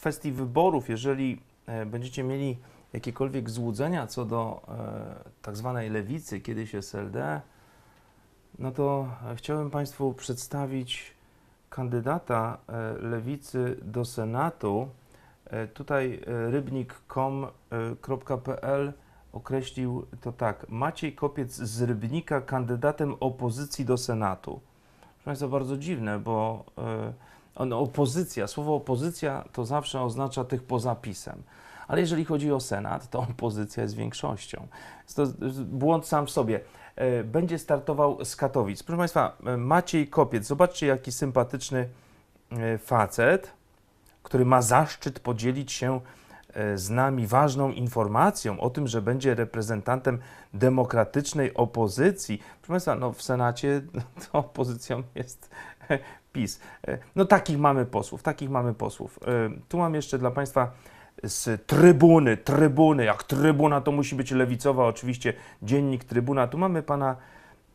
kwestii wyborów, jeżeli e, będziecie mieli jakiekolwiek złudzenia co do e, tak zwanej lewicy, kiedyś SLD, no to chciałbym Państwu przedstawić kandydata e, lewicy do Senatu. Tutaj rybnik.com.pl określił to tak. Maciej Kopiec z Rybnika kandydatem opozycji do Senatu. Proszę Państwa, bardzo dziwne, bo on, opozycja, słowo opozycja to zawsze oznacza tych poza PiSem. Ale jeżeli chodzi o Senat, to opozycja jest większością. To błąd sam w sobie. E, Będzie startował z Katowic. Proszę Państwa, e, Maciej Kopiec, zobaczcie jaki sympatyczny e, facet, który ma zaszczyt podzielić się z nami ważną informacją o tym, że będzie reprezentantem demokratycznej opozycji. Proszę Państwa, no w Senacie to opozycją jest PiS. E, No takich mamy posłów, takich mamy posłów. E, Tu mam jeszcze dla Państwa z trybuny, trybuny, jak trybuna to musi być lewicowa, oczywiście dziennik trybuna. Tu mamy pana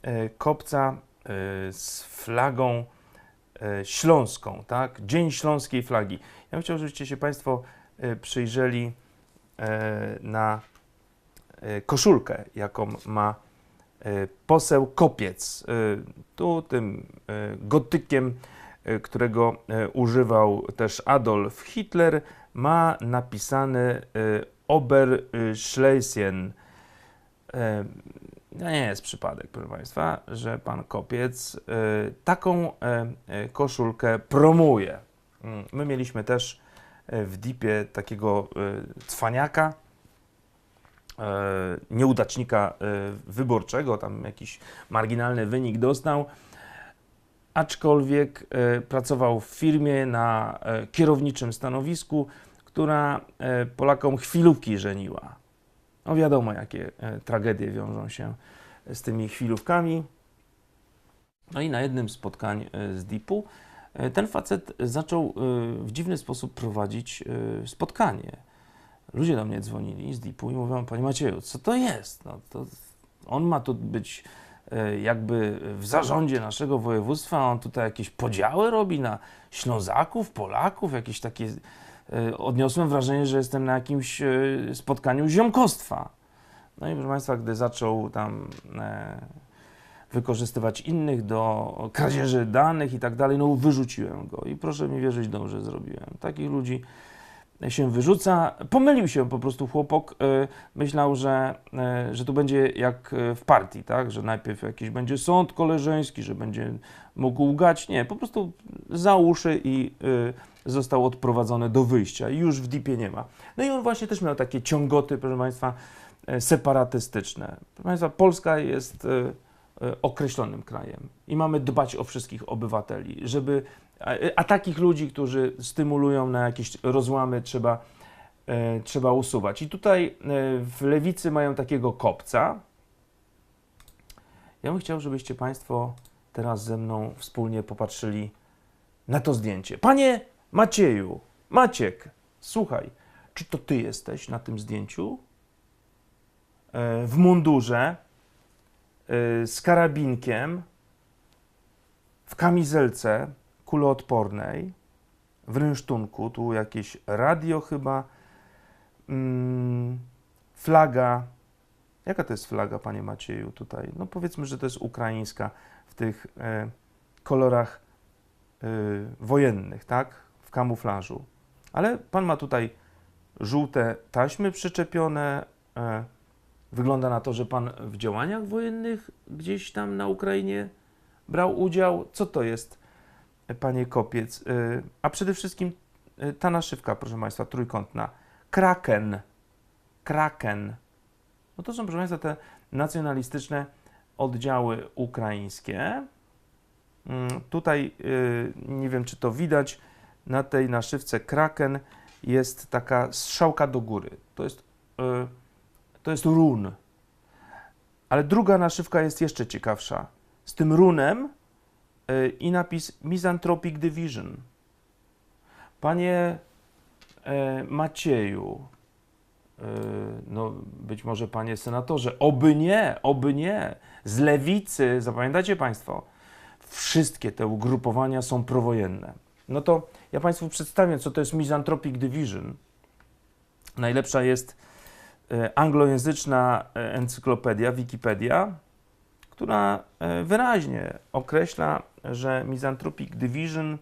e, Kopca z flagą śląską, tak? Dzień Śląskiej Flagi. Ja bym chciał, żebyście się Państwo przyjrzeli na koszulkę, jaką ma poseł Kopiec. Tu tym gotykiem, którego e, używał też Adolf Hitler, ma napisany e, Oberschlesien. E, To nie jest przypadek, proszę Państwa, że pan Kopiec e, taką e, e, koszulkę promuje. Mm, My mieliśmy też e, w DIP-ie takiego e, cwaniaka, e, nieudacznika e, wyborczego, tam jakiś marginalny wynik dostał, aczkolwiek e, pracował w firmie na e, kierowniczym stanowisku, która e, Polakom chwilówki żeniła. No wiadomo, jakie tragedie wiążą się z tymi chwilówkami. No i na jednym spotkań z DIP-u ten facet zaczął w dziwny sposób prowadzić spotkanie. Ludzie do mnie dzwonili z DIP-u i mówią, panie Macieju, co to jest? No, to on ma tu być jakby w zarządzie naszego województwa, on tutaj jakieś podziały robi na Ślązaków, Polaków, jakieś takie... e, Odniosłem wrażenie, że jestem na jakimś e, spotkaniu ziomkostwa. No i proszę Państwa, gdy zaczął tam e, wykorzystywać innych do kradzieży danych i tak dalej, no wyrzuciłem go. I proszę mi wierzyć, dobrze zrobiłem. Takich ludzi się wyrzuca. Pomylił się po prostu chłopok. e, Myślał, że, e, że tu będzie jak e, w partii, tak? Że najpierw jakiś będzie sąd koleżeński, że będzie mógł ugać. Nie, po prostu za uszy i został odprowadzony do wyjścia. I już w DIP-ie nie ma. No i on właśnie też miał takie ciągoty, proszę Państwa, e, separatystyczne. Proszę Państwa, Polska jest e, e, określonym krajem i mamy dbać o wszystkich obywateli, żeby a, takich ludzi, którzy stymulują na jakieś rozłamy, trzeba, e, trzeba usuwać. I tutaj e, w lewicy mają takiego kopca. Ja bym chciał, żebyście Państwo teraz ze mną wspólnie popatrzyli na to zdjęcie. Panie Macieju, Maciek, słuchaj, czy to ty jesteś na tym zdjęciu? E, w mundurze, e, z karabinkiem, w kamizelce kuloodpornej, w rynsztunku, tu jakieś radio chyba, mm, flaga. Jaka to jest flaga, panie Macieju, tutaj? No powiedzmy, że to jest ukraińska w tych e, kolorach e, wojennych, tak? W kamuflażu. Ale pan ma tutaj żółte taśmy przyczepione. E, wygląda na to, że pan w działaniach wojennych gdzieś tam na Ukrainie brał udział. Co to jest, panie Kopiec? E, a przede wszystkim e, ta naszywka, proszę państwa, trójkątna. Kraken. Kraken. No to są, proszę państwa, te nacjonalistyczne oddziały ukraińskie. Mm, Tutaj y, nie wiem, czy to widać. Na tej naszywce Kraken jest taka strzałka do góry. To jest, y, to jest run. Ale druga naszywka jest jeszcze ciekawsza. Z tym runem y, i napis Misanthropic Division. Panie e, Macieju, e, no być może panie senatorze, oby nie, oby nie. Z lewicy, zapamiętacie państwo, wszystkie te ugrupowania są prowojenne. No to ja Państwu przedstawię, co to jest Misanthropic Division. Najlepsza jest e, anglojęzyczna e, encyklopedia, Wikipedia, która e, wyraźnie określa, że Misanthropic Division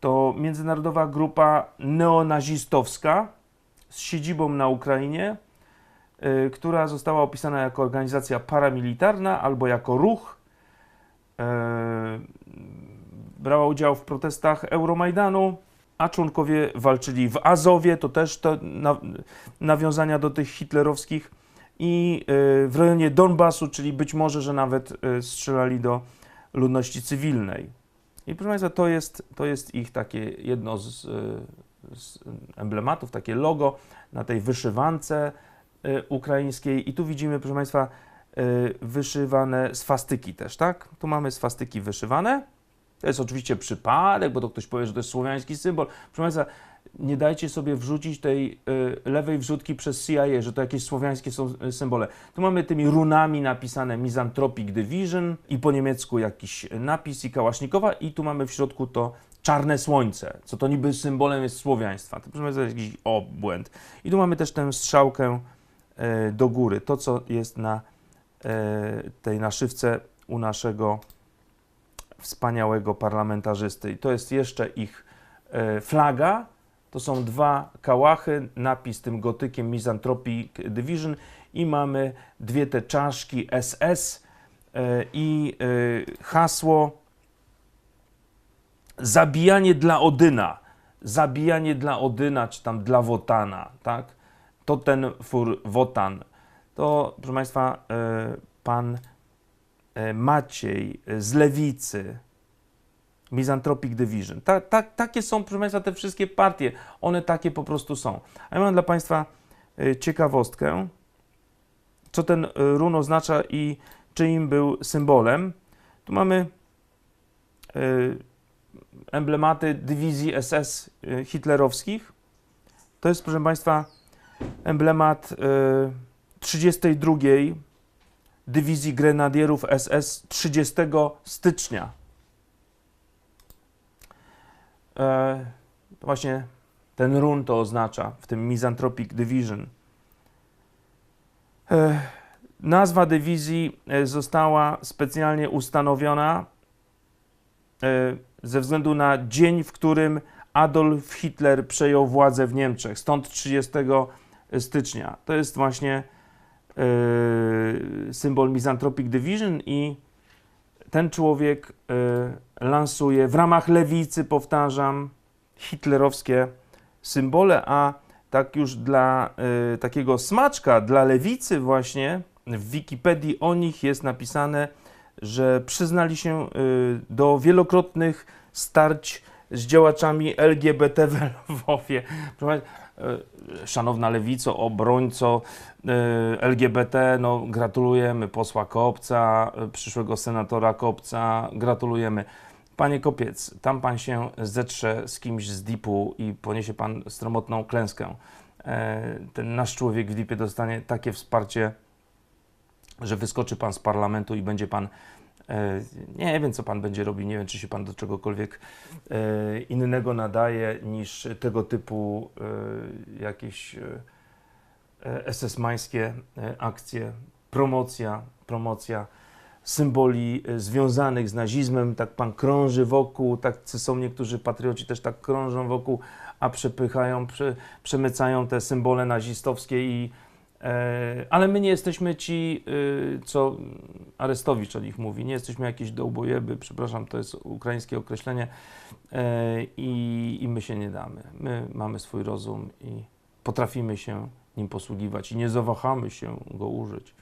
to międzynarodowa grupa neonazistowska z siedzibą na Ukrainie, y, która została opisana jako organizacja paramilitarna albo jako ruch. y, Brała udział w protestach Euromajdanu, a członkowie walczyli w Azowie, to też to na, nawiązania do tych hitlerowskich, i y, w rejonie Donbasu, czyli być może, że nawet y, strzelali do ludności cywilnej. I proszę Państwa, to jest, to jest ich takie jedno z, y, z emblematów, takie logo na tej wyszywance ukraińskiej. I tu widzimy, proszę Państwa, y, wyszywane swastyki też, tak? Tu mamy swastyki wyszywane. To jest oczywiście przypadek, bo to ktoś powie, że to jest słowiański symbol. Proszę Państwa, nie dajcie sobie wrzucić tej y, lewej wrzutki przez CIA, że to jakieś słowiańskie są y, symbole. Tu mamy tymi runami napisane Misanthropic Division i po niemiecku jakiś napis i kałasznikowa i tu mamy w środku to czarne słońce, co to niby symbolem jest słowiaństwa. To jest jakiś obłęd. I tu mamy też tę strzałkę y, do góry, to co jest na y, tej naszywce u naszego wspaniałego parlamentarzysty. I to jest jeszcze ich y, flaga, to są dwa kałachy, napis tym gotykiem Misanthropic Division i mamy dwie te czaszki SS e, i e, hasło zabijanie dla Odyna. Zabijanie dla Odyna, czy tam dla Wotana, tak? To ten fur Wotan. To, proszę Państwa, e, pan Maciej z Lewicy, Misanthropic Division. Ta, ta, takie są, proszę Państwa, te wszystkie partie. One takie po prostu są. A ja mam dla Państwa y, ciekawostkę, co ten run oznacza i czyim był symbolem. Tu mamy y, emblematy dywizji SS y, hitlerowskich. To jest, proszę Państwa, emblemat y, 32 Dywizji Grenadierów SS 30 stycznia E, właśnie ten run to oznacza w tym Misanthropic Division. E, nazwa dywizji e, została specjalnie ustanowiona ze względu na dzień, w którym Adolf Hitler przejął władzę w Niemczech, stąd 30 stycznia. To jest właśnie symbol Misanthropic Division i ten człowiek y, lansuje w ramach lewicy, powtarzam, hitlerowskie symbole, a tak już dla y, takiego smaczka, dla lewicy właśnie, w Wikipedii o nich jest napisane, że przyznali się y, do wielokrotnych starć z działaczami LGBT w Lwowie. E, szanowna lewico, obrońco e, LGBT, no gratulujemy posła Kopca, e, przyszłego senatora Kopca, gratulujemy. Panie Kopiec, tam pan się zetrze z kimś z DIP-u i poniesie pan stromotną klęskę. Ten nasz człowiek w DIP-ie dostanie takie wsparcie, że wyskoczy pan z parlamentu i będzie pan nie wiem, co pan będzie robił, nie wiem, czy się pan do czegokolwiek e, innego nadaje niż tego typu e, jakieś SS-mańskie akcje, promocja, promocja symboli związanych z nazizmem, tak pan krąży wokół, tak są niektórzy patrioci też tak krążą wokół, a przepychają, prze, przemycają te symbole nazistowskie i E, ale my nie jesteśmy ci, y, co Arestowicz o nich mówi, nie jesteśmy jakieś dołbojeby, przepraszam, to jest ukraińskie określenie e, i, i my się nie damy. My mamy swój rozum i potrafimy się nim posługiwać i nie zawahamy się go użyć.